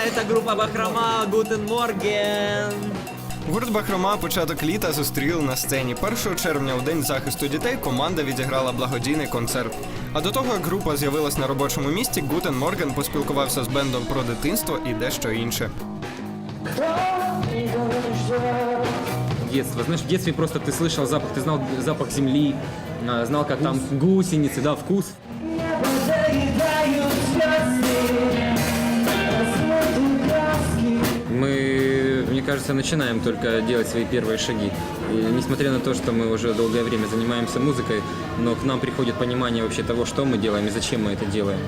Это группа Бахрома, Гутен Морген. Гурт Бахрома початок літа зустріли на сцені. 1 червня у день захисту дітей команда відіграла благодійний концерт. А до того, як група з'явилась на робочому місці, Гутен Морген поспілкувався з бендом про дитинство і дещо інше. детства. Знаешь, в детстве просто ты слышал запах, ты знал запах земли, а, знал, как там гусеницы, да, вкус. кажется, начинаем только делать свои первые шаги. И несмотря на то, что мы уже долгое время занимаемся музыкой, но к нам приходит понимание вообще того, что мы делаем и зачем мы это делаем.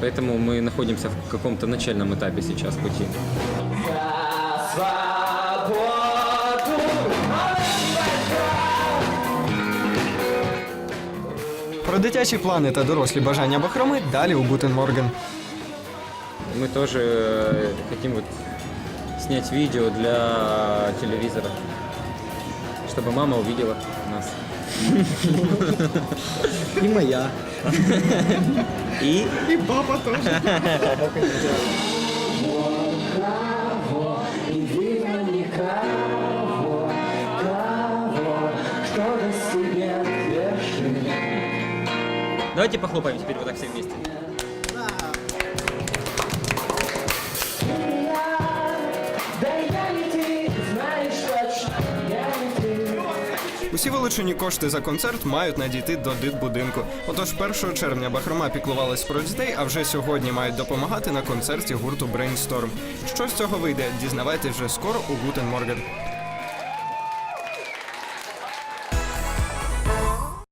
Поэтому мы находимся в каком-то начальном этапе сейчас пути. Про дитячі плани та дорослі бажання Бахроми далі у Гутен Морген. Мы тоже э, хотим вот снять видео для телевизора, чтобы мама увидела нас. И моя. И? Давайте похлопаем теперь вот так все вместе. Усі вилучені кошти за концерт мають надійти до дитбудинку. Отож, 1 червня Бахрома піклувалась про дітей, а вже сьогодні мають допомагати на концерті гурту Brainstorm. Що з цього вийде, дізнавайтесь вже скоро у Гутен Морген.